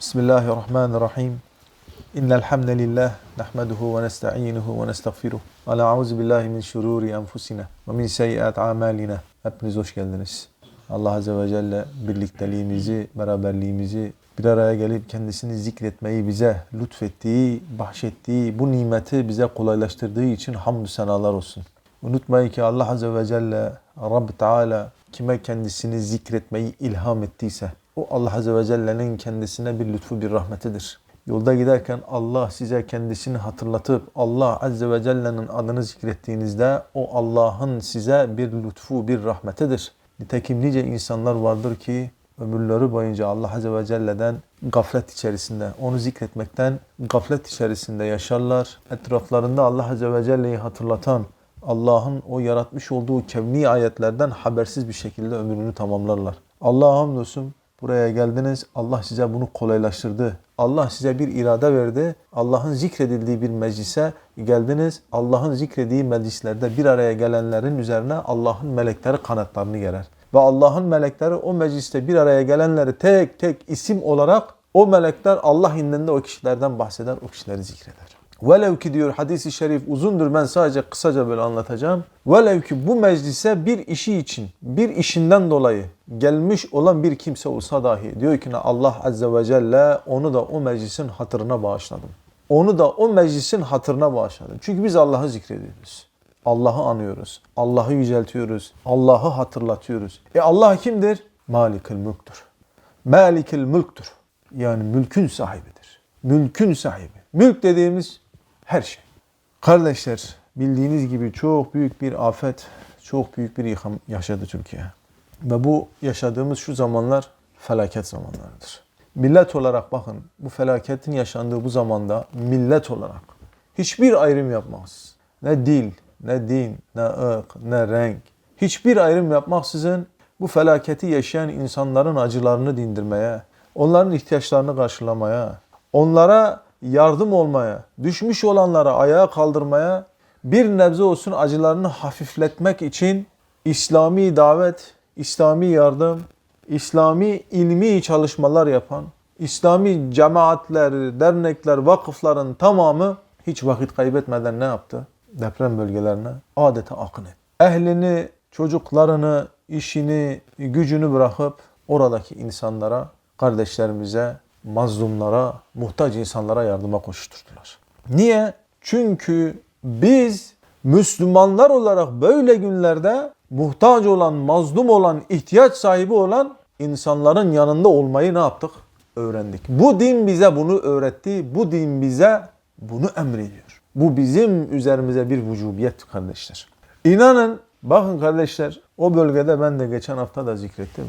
Bismillahirrahmanirrahim. İnnel hamdelellahi nahmeduhu ve nestainuhu ve nestağfiruh. Ve na'uzu billahi min şururi enfusina ve min seyyiat amalina. Hepiniz hoş geldiniz. Allah azze ve celle birlikteliğimizi, beraberliğimizi bir araya gelip kendisini zikretmeyi bize lütfettiği, bahşettiği, bu nimeti bize kolaylaştırdığı için hamdü senalar olsun. Unutmayın ki Allah azze ve celle Rabb Teala kime kendisini zikretmeyi ilham ettiyse o Allah azze ve celle'nin kendisine bir lütfu bir rahmetidir. Yolda giderken Allah size kendisini hatırlatıp Allah azze ve celle'nin adını zikrettiğinizde o Allah'ın size bir lütfu bir rahmetidir. Nitekim nice insanlar vardır ki ömürleri boyunca Allah azze ve celle'den gaflet içerisinde, onu zikretmekten gaflet içerisinde yaşarlar. Etraflarında Allah azze ve celle'yi hatırlatan, Allah'ın o yaratmış olduğu kevni ayetlerden habersiz bir şekilde ömrünü tamamlarlar. Allah'a hamdolsun buraya geldiniz. Allah size bunu kolaylaştırdı. Allah size bir irade verdi. Allah'ın zikredildiği bir meclise geldiniz. Allah'ın zikrediği meclislerde bir araya gelenlerin üzerine Allah'ın melekleri kanatlarını gerer. Ve Allah'ın melekleri o mecliste bir araya gelenleri tek tek isim olarak o melekler Allah indinde o kişilerden bahseder, o kişileri zikreder. Velev ki diyor hadisi şerif uzundur ben sadece kısaca böyle anlatacağım. Velev ki bu meclise bir işi için, bir işinden dolayı gelmiş olan bir kimse olsa dahi diyor ki Allah azze ve celle onu da o meclisin hatırına bağışladım. Onu da o meclisin hatırına bağışladım. Çünkü biz Allah'ı zikrediyoruz. Allah'ı anıyoruz. Allah'ı yüceltiyoruz. Allah'ı hatırlatıyoruz. E Allah kimdir? Malikül mülktür. Malikül mülktür. Yani mülkün sahibidir. Mülkün sahibi. Mülk dediğimiz her şey. Kardeşler bildiğiniz gibi çok büyük bir afet, çok büyük bir yıkım yaşadı Türkiye. Ve bu yaşadığımız şu zamanlar felaket zamanlarıdır. Millet olarak bakın bu felaketin yaşandığı bu zamanda millet olarak hiçbir ayrım yapmaz. Ne dil, ne din, ne ırk, ne renk. Hiçbir ayrım yapmaksızın bu felaketi yaşayan insanların acılarını dindirmeye, onların ihtiyaçlarını karşılamaya, onlara yardım olmaya, düşmüş olanlara ayağa kaldırmaya, bir nebze olsun acılarını hafifletmek için İslami davet, İslami yardım, İslami ilmi çalışmalar yapan, İslami cemaatler, dernekler, vakıfların tamamı hiç vakit kaybetmeden ne yaptı? Deprem bölgelerine adeta akın etti. Ehlini, çocuklarını, işini, gücünü bırakıp oradaki insanlara, kardeşlerimize, mazlumlara, muhtaç insanlara yardıma koşturdular. Niye? Çünkü biz Müslümanlar olarak böyle günlerde muhtaç olan, mazlum olan, ihtiyaç sahibi olan insanların yanında olmayı ne yaptık? Öğrendik. Bu din bize bunu öğretti. Bu din bize bunu emrediyor. Bu bizim üzerimize bir vücubiyet kardeşler. İnanın bakın kardeşler o bölgede ben de geçen hafta da zikrettim.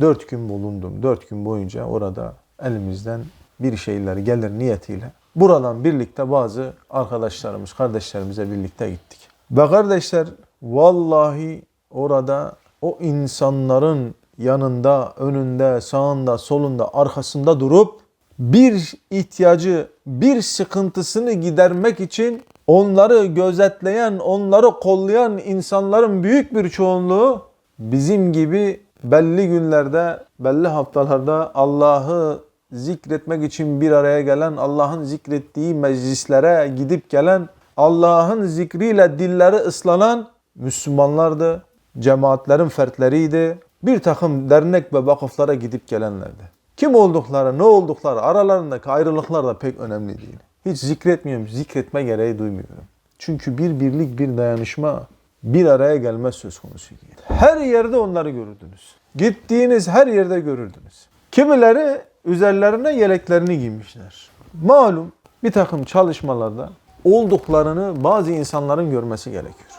Dört gün bulundum. Dört gün boyunca orada elimizden bir şeyler gelir niyetiyle. Buradan birlikte bazı arkadaşlarımız, kardeşlerimize birlikte gittik. Ve kardeşler vallahi orada o insanların yanında, önünde, sağında, solunda, arkasında durup bir ihtiyacı, bir sıkıntısını gidermek için onları gözetleyen, onları kollayan insanların büyük bir çoğunluğu bizim gibi belli günlerde, belli haftalarda Allah'ı zikretmek için bir araya gelen, Allah'ın zikrettiği meclislere gidip gelen, Allah'ın zikriyle dilleri ıslanan Müslümanlardı, cemaatlerin fertleriydi. Bir takım dernek ve vakıflara gidip gelenlerdi. Kim oldukları, ne oldukları, aralarındaki ayrılıklar da pek önemli değil. Hiç zikretmiyorum, zikretme gereği duymuyorum. Çünkü bir birlik, bir dayanışma, bir araya gelmez söz konusu değil. Her yerde onları görürdünüz. Gittiğiniz her yerde görürdünüz. Kimileri üzerlerine yeleklerini giymişler. Malum bir takım çalışmalarda olduklarını bazı insanların görmesi gerekiyor.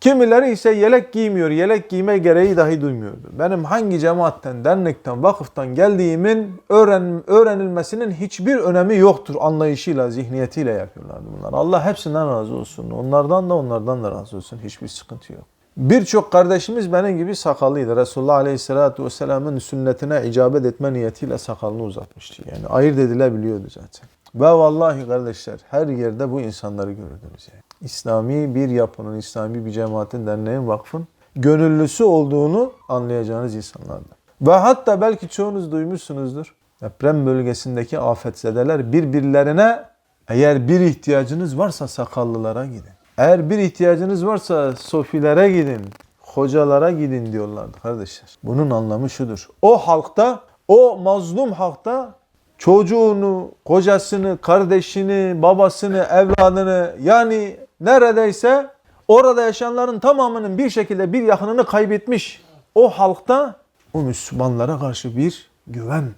Kimileri ise yelek giymiyor, yelek giyme gereği dahi duymuyordu. Benim hangi cemaatten, dernekten, vakıftan geldiğimin öğren, öğrenilmesinin hiçbir önemi yoktur anlayışıyla, zihniyetiyle yapıyorlardı bunlar. Allah hepsinden razı olsun. Onlardan da onlardan da razı olsun. Hiçbir sıkıntı yok. Birçok kardeşimiz benim gibi sakallıydı. Resulullah Aleyhisselatü Vesselam'ın sünnetine icabet etme niyetiyle sakalını uzatmıştı. Yani ayırt edilebiliyordu zaten. Ve vallahi kardeşler her yerde bu insanları görürdünüz yani. İslami bir yapının, İslami bir cemaatin, derneğin, vakfın gönüllüsü olduğunu anlayacağınız insanlardı. Ve hatta belki çoğunuz duymuşsunuzdur. deprem bölgesindeki afetzedeler birbirlerine eğer bir ihtiyacınız varsa sakallılara gidin. Eğer bir ihtiyacınız varsa sofilere gidin, hocalara gidin diyorlardı kardeşler. Bunun anlamı şudur. O halkta, o mazlum halkta çocuğunu, kocasını, kardeşini, babasını, evladını yani neredeyse orada yaşayanların tamamının bir şekilde bir yakınını kaybetmiş. O halkta o Müslümanlara karşı bir güven,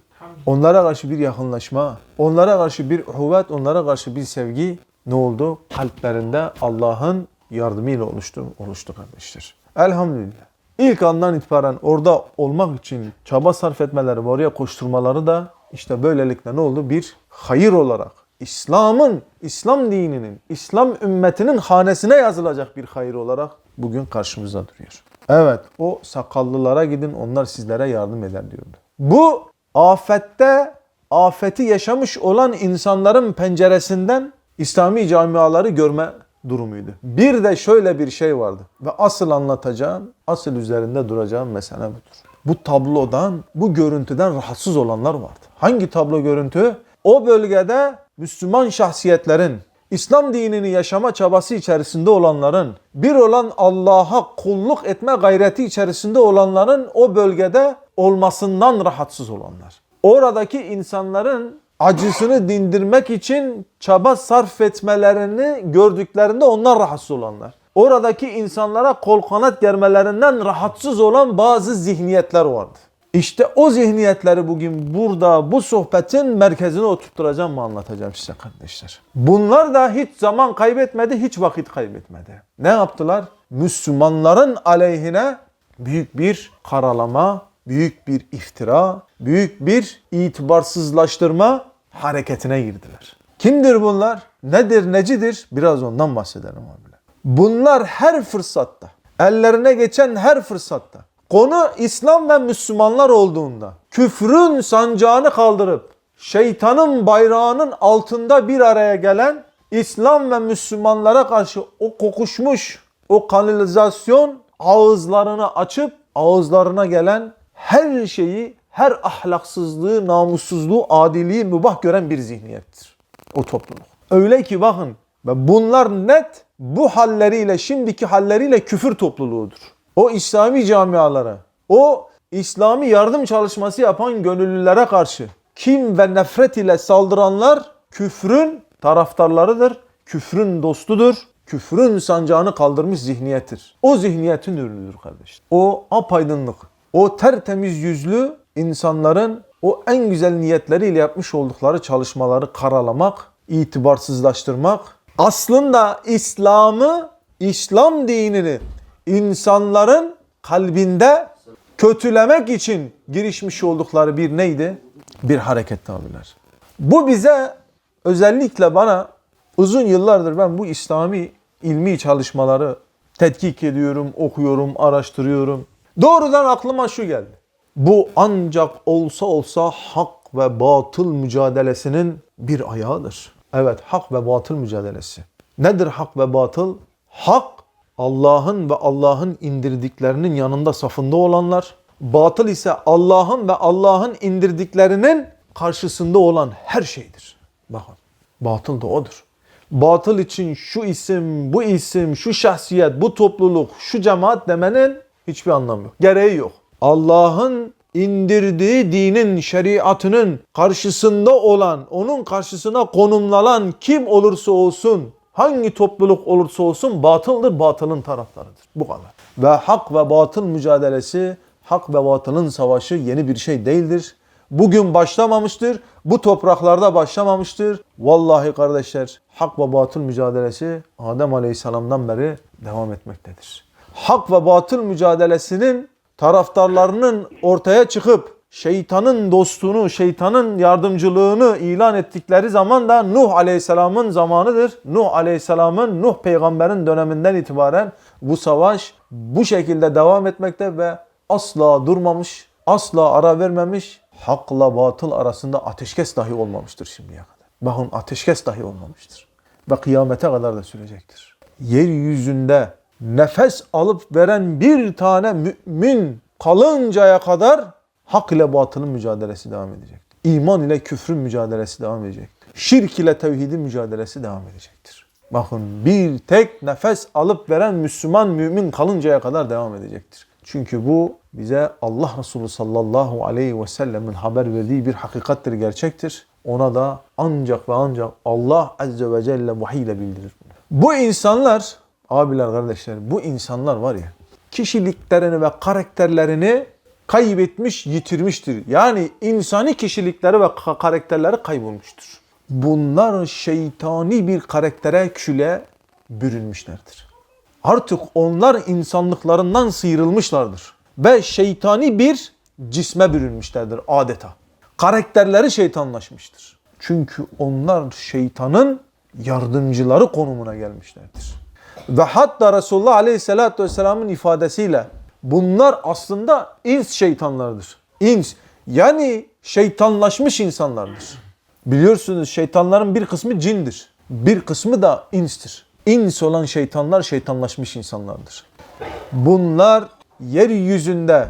onlara karşı bir yakınlaşma, onlara karşı bir uhuvvet, onlara karşı bir sevgi ne oldu? Kalplerinde Allah'ın yardımıyla oluştu, oluştu kardeşler. Elhamdülillah. İlk andan itibaren orada olmak için çaba sarf etmeleri ve oraya koşturmaları da işte böylelikle ne oldu? Bir hayır olarak İslam'ın, İslam dininin, İslam ümmetinin hanesine yazılacak bir hayır olarak bugün karşımızda duruyor. Evet o sakallılara gidin onlar sizlere yardım eder diyordu. Bu afette afeti yaşamış olan insanların penceresinden İslami camiaları görme durumuydu. Bir de şöyle bir şey vardı ve asıl anlatacağım, asıl üzerinde duracağım mesele budur. Bu tablodan, bu görüntüden rahatsız olanlar vardı. Hangi tablo görüntü? O bölgede Müslüman şahsiyetlerin, İslam dinini yaşama çabası içerisinde olanların, bir olan Allah'a kulluk etme gayreti içerisinde olanların o bölgede olmasından rahatsız olanlar. Oradaki insanların acısını dindirmek için çaba sarf etmelerini gördüklerinde onlar rahatsız olanlar. Oradaki insanlara kol kanat germelerinden rahatsız olan bazı zihniyetler vardı. İşte o zihniyetleri bugün burada bu sohbetin merkezine oturtturacağım mı anlatacağım size kardeşler. Bunlar da hiç zaman kaybetmedi, hiç vakit kaybetmedi. Ne yaptılar? Müslümanların aleyhine büyük bir karalama, büyük bir iftira, büyük bir itibarsızlaştırma hareketine girdiler. Kimdir bunlar? Nedir, necidir? Biraz ondan bahsedelim abiler. Bunlar her fırsatta, ellerine geçen her fırsatta, konu İslam ve Müslümanlar olduğunda, küfrün sancağını kaldırıp, şeytanın bayrağının altında bir araya gelen, İslam ve Müslümanlara karşı o kokuşmuş, o kanalizasyon ağızlarını açıp, ağızlarına gelen her şeyi, her ahlaksızlığı, namussuzluğu, adiliği mübah gören bir zihniyettir. O topluluk. Öyle ki bakın ve bunlar net bu halleriyle, şimdiki halleriyle küfür topluluğudur. O İslami camialara, o İslami yardım çalışması yapan gönüllülere karşı kim ve nefret ile saldıranlar küfrün taraftarlarıdır, küfrün dostudur, küfrün sancağını kaldırmış zihniyettir. O zihniyetin ürünüdür kardeş. O apaydınlık, o tertemiz yüzlü insanların o en güzel niyetleriyle yapmış oldukları çalışmaları karalamak, itibarsızlaştırmak, aslında İslam'ı, İslam dinini insanların kalbinde kötülemek için girişmiş oldukları bir neydi? Bir hareket abiler. Bu bize özellikle bana uzun yıllardır ben bu İslami ilmi çalışmaları tetkik ediyorum, okuyorum, araştırıyorum. Doğrudan aklıma şu geldi. Bu ancak olsa olsa hak ve batıl mücadelesinin bir ayağıdır. Evet hak ve batıl mücadelesi. Nedir hak ve batıl? Hak Allah'ın ve Allah'ın indirdiklerinin yanında safında olanlar. Batıl ise Allah'ın ve Allah'ın indirdiklerinin karşısında olan her şeydir. Bakın batıl da odur. Batıl için şu isim, bu isim, şu şahsiyet, bu topluluk, şu cemaat demenin hiçbir anlamı yok. Gereği yok. Allah'ın indirdiği dinin, şeriatının karşısında olan, onun karşısına konumlanan kim olursa olsun, hangi topluluk olursa olsun batıldır, batılın taraftarıdır. Bu kadar. Ve hak ve batıl mücadelesi, hak ve batılın savaşı yeni bir şey değildir. Bugün başlamamıştır. Bu topraklarda başlamamıştır. Vallahi kardeşler hak ve batıl mücadelesi Adem Aleyhisselam'dan beri devam etmektedir. Hak ve batıl mücadelesinin taraftarlarının ortaya çıkıp şeytanın dostunu, şeytanın yardımcılığını ilan ettikleri zaman da Nuh Aleyhisselam'ın zamanıdır. Nuh Aleyhisselam'ın, Nuh peygamberin döneminden itibaren bu savaş bu şekilde devam etmekte ve asla durmamış, asla ara vermemiş, hakla batıl arasında ateşkes dahi olmamıştır şimdiye kadar. Bakın ateşkes dahi olmamıştır. Ve kıyamete kadar da sürecektir. Yeryüzünde nefes alıp veren bir tane mümin kalıncaya kadar hak ile batılın mücadelesi devam edecektir. iman ile küfrün mücadelesi devam edecektir. Şirk ile tevhidin mücadelesi devam edecektir. Bakın bir tek nefes alıp veren Müslüman mümin kalıncaya kadar devam edecektir. Çünkü bu bize Allah Resulü sallallahu aleyhi ve sellemin haber verdiği bir hakikattir, gerçektir. Ona da ancak ve ancak Allah azze ve celle vahiy ile bildirir. Bu insanlar, abiler kardeşler, bu insanlar var ya, kişiliklerini ve karakterlerini kaybetmiş, yitirmiştir. Yani insani kişilikleri ve ka- karakterleri kaybolmuştur. Bunlar şeytani bir karaktere, küle bürünmüşlerdir. Artık onlar insanlıklarından sıyrılmışlardır. Ve şeytani bir cisme bürünmüşlerdir adeta. Karakterleri şeytanlaşmıştır. Çünkü onlar şeytanın yardımcıları konumuna gelmişlerdir. Ve hatta Resulullah Aleyhisselatü Vesselam'ın ifadesiyle bunlar aslında ins şeytanlarıdır. İns yani şeytanlaşmış insanlardır. Biliyorsunuz şeytanların bir kısmı cindir. Bir kısmı da instir. İns olan şeytanlar şeytanlaşmış insanlardır. Bunlar yeryüzünde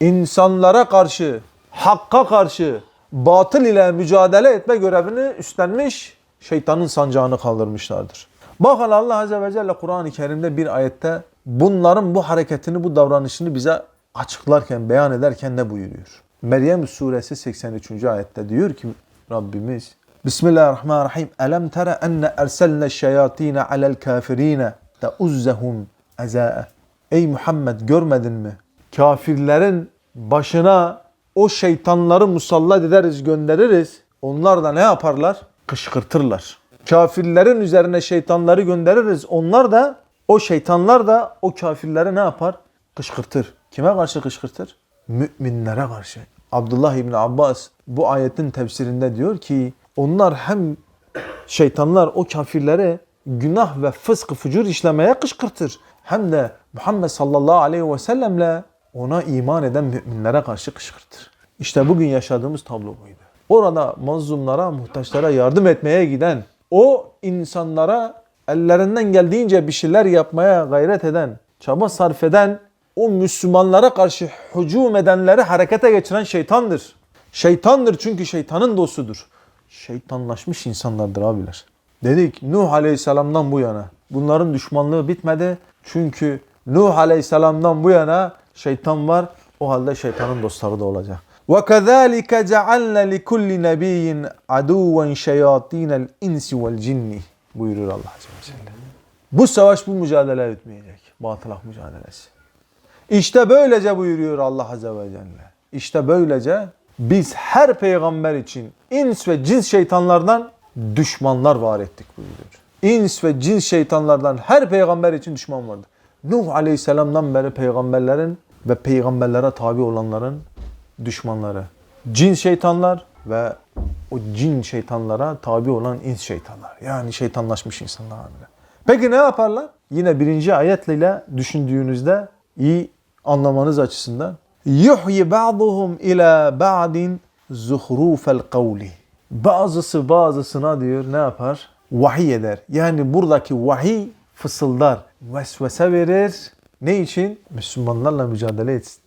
insanlara karşı, hakka karşı batıl ile mücadele etme görevini üstlenmiş, şeytanın sancağını kaldırmışlardır. Bakın Allah Azze ve Celle Kur'an-ı Kerim'de bir ayette bunların bu hareketini, bu davranışını bize açıklarken, beyan ederken ne buyuruyor? Meryem suresi 83. ayette diyor ki Rabbimiz Bismillahirrahmanirrahim. Elem tere enne erselne şeyatine alel kafirine teuzzehum ezâe. Ey Muhammed görmedin mi? Kafirlerin başına o şeytanları musallat ederiz, göndeririz. Onlar da ne yaparlar? Kışkırtırlar. Kafirlerin üzerine şeytanları göndeririz. Onlar da o şeytanlar da o kafirleri ne yapar? Kışkırtır. Kime karşı kışkırtır? Müminlere karşı. Abdullah İbni Abbas bu ayetin tefsirinde diyor ki onlar hem şeytanlar o kafirlere günah ve fısk fucur işlemeye kışkırtır. Hem de Muhammed sallallahu aleyhi ve sellemle ona iman eden müminlere karşı kışkırtır. İşte bugün yaşadığımız tablo buydu. Orada mazlumlara, muhtaçlara yardım etmeye giden, o insanlara ellerinden geldiğince bir şeyler yapmaya gayret eden, çaba sarf eden, o Müslümanlara karşı hücum edenleri harekete geçiren şeytandır. Şeytandır çünkü şeytanın dostudur. Şeytanlaşmış insanlardır abiler. Dedik Nuh Aleyhisselam'dan bu yana bunların düşmanlığı bitmedi. Çünkü Nuh Aleyhisselam'dan bu yana şeytan var. O halde şeytanın dostları da olacak. وَكَذَٰلِكَ جَعَلْنَا لِكُلِّ نَب۪يٍّ عَدُوًا شَيَاط۪ينَ الْاِنْسِ وَالْجِنِّ buyurur Allah Azze ve Celle. Bu savaş bu mücadele bitmeyecek. Batılak mücadelesi. İşte böylece buyuruyor Allah Azze ve Celle. İşte böylece biz her peygamber için ins ve cins şeytanlardan düşmanlar var ettik buyuruyor. İns ve cins şeytanlardan her peygamber için düşman vardı. Nuh Aleyhisselam'dan beri peygamberlerin ve peygamberlere tabi olanların düşmanları. Cin şeytanlar ve o cin şeytanlara tabi olan ins şeytanlar. Yani şeytanlaşmış insanlar. abiler. Peki ne yaparlar? Yine birinci ayetle düşündüğünüzde iyi anlamanız açısından yuhyi ba'duhum ila ba'din zuhrufel kavli. Bazısı bazısına diyor ne yapar? Vahiy eder. Yani buradaki vahiy fısıldar, vesvese verir. Ne için? Müslümanlarla mücadele etsin